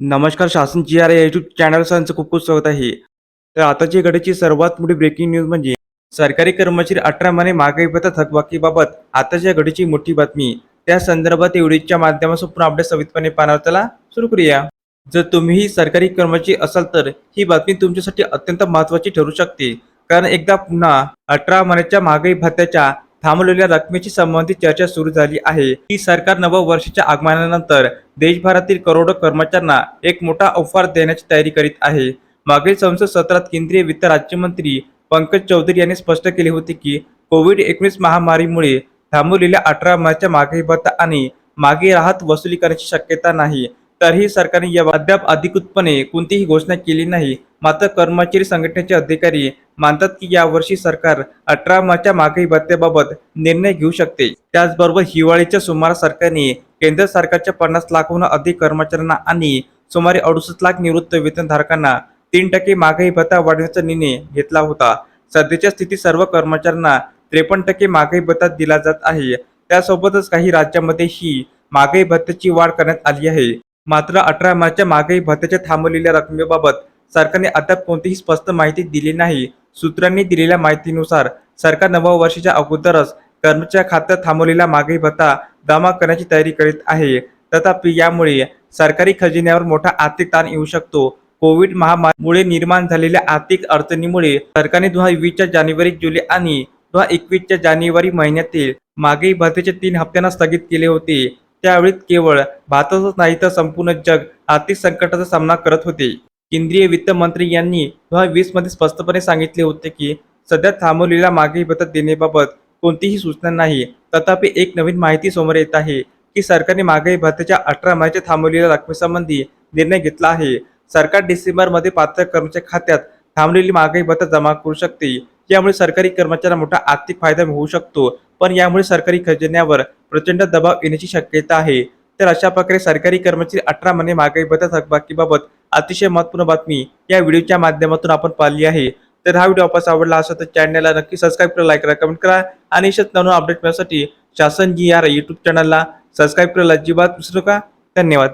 नमस्कार Shasan G R या YouTube चॅनलचं खूप खूप स्वागत आहे. तर आताची घडीची सर्वात मोठी ब्रेकिंग न्यूज म्हणजे सरकारी कर्मचारी अठरा महिने महागाई भत्ता थकबाकीबाबत आताच्या घडीची मोठी बातमी. त्या संदर्भात एवढीच्या माध्यमातून पुन्हा अपडेट सवितपणे पाहणार त्याला सुरू करूया. जर तुम्हीही सरकारी कर्मचारी असाल तर ही बातमी तुमच्यासाठी अत्यंत महत्त्वाची ठरू शकते. कारण एकदा पुन्हा अठरा महिन्याच्या महागाई भत्त्याच्या थांबवलेल्या रकमेची संबंधित चर्चा सुरू झाली आहे. ही सरकार नव वर्षाच्या आगमनानंतर देशभरातील करोडो कर्मचाऱ्यांना एक मोठा उपहार देण्याची तयारी करीत आहे. मागील संसद सत्रात केंद्रीय वित्त राज्यमंत्री पंकज चौधरी यांनी स्पष्ट केले होते की कोविड एकोणीस महामारीमुळे थांबवलेल्या अठरा मार्चच्या मागे भत्ता आणि मागे राहत वसुली करण्याची शक्यता नाही. तरीही सरकारने या अद्याप अधिकृतपणे कोणतीही घोषणा केली नाही. मात्र कर्मचारी संघटनेचे अधिकारी मानतात की यावर्षी सरकार अठरा मार्चच्या महागाई भत्त्याबाबत निर्णय घेऊ शकते. त्याचबरोबर हिवाळीच्या सुमारास सरकारने केंद्र सरकारच्या पन्नास लाखहून अधिक कर्मचाऱ्यांना आणि सुमारे अडुसष्ट लाख निवृत्त वेतनधारकांना तीन टक्के महागाई भत्ता वाढवण्याचा निर्णय घेतला होता. सध्याच्या स्थितीत सर्व कर्मचाऱ्यांना त्रेपन्न टक्के महागाई भत्ता दिला जात आहे. त्यासोबतच काही राज्यांमध्ये ही महागाई भत्त्याची वाढ करण्यात आली आहे. मात्र अठरा मार्चच्या महागाई भत्त्याच्या थांबवलेल्या रकमेबाबत सरकारने अद्याप कोणतीही स्पष्ट माहिती दिली नाही. सूत्रांनी दिलेल्या माहितीनुसार सरकार नव वर्षाच्या अगोदरच कर्मचाऱ्या खात्यात थांबवलेला मागणी भत्ता जमा करण्याची तयारी करीत आहे. तथापि यामुळे सरकारी खजिन्यावर मोठा आर्थिक ताण येऊ शकतो. कोविड महामारीमुळे निर्माण झालेल्या आर्थिक अडचणीमुळे सरकारने दोन हजार वीसच्या जानेवारी जुलै आणि दोन हजार एकवीसच्या जानेवारी महिन्यातील महागाई भत्त्याचे तीन हप्त्यांना स्थगित केले होते. त्यावेळी केवळ भारतातच नाही तर संपूर्ण जग आर्थिक संकटाचा सामना करत होते. केंद्रीय वित्त मंत्री यांनी दोन हजार वीसमध्ये स्पष्टपणे सांगितले होते की सध्या थांबवलेला मागणी भत्ता देण्याबाबत कोणतीही सूचना नाही. तथापि एक नवीन माहिती समोर येत आहे की सरकारने महागाई भत्त्याच्या अठरा महिन्याच्या थांबवलेल्या रकमेसंबंधी निर्णय घेतला आहे. सरकार डिसेंबरमध्ये पात्र कर्मचारी खात्यात थांबलेली महागाई भत्ता जमा करू शकते. यामुळे सरकारी कर्मचाऱ्यांना मोठा आर्थिक फायदा होऊ शकतो. पण यामुळे सरकारी खजिन्यावर प्रचंड दबाव येण्याची शक्यता आहे. तर अशा प्रकारे सरकारी कर्मचारी अठरा महिने महागाई भत्ता थकबाकीबाबत अतिशय महत्त्वपूर्ण बातमी या व्हिडिओच्या माध्यमातून आपण पाहिली आहे. तर हा व्हिडिओ आपल्यास आवडला असेल तर चॅनलला नक्की सबस्क्राईब करा लाईक करा कमेंट करा आणि अशाच नवीन अपडेट मिळण्यासाठी शासन जी आर यूट्यूब चॅनलला सबस्क्राईब करायला अजिबात विसरू नका. धन्यवाद.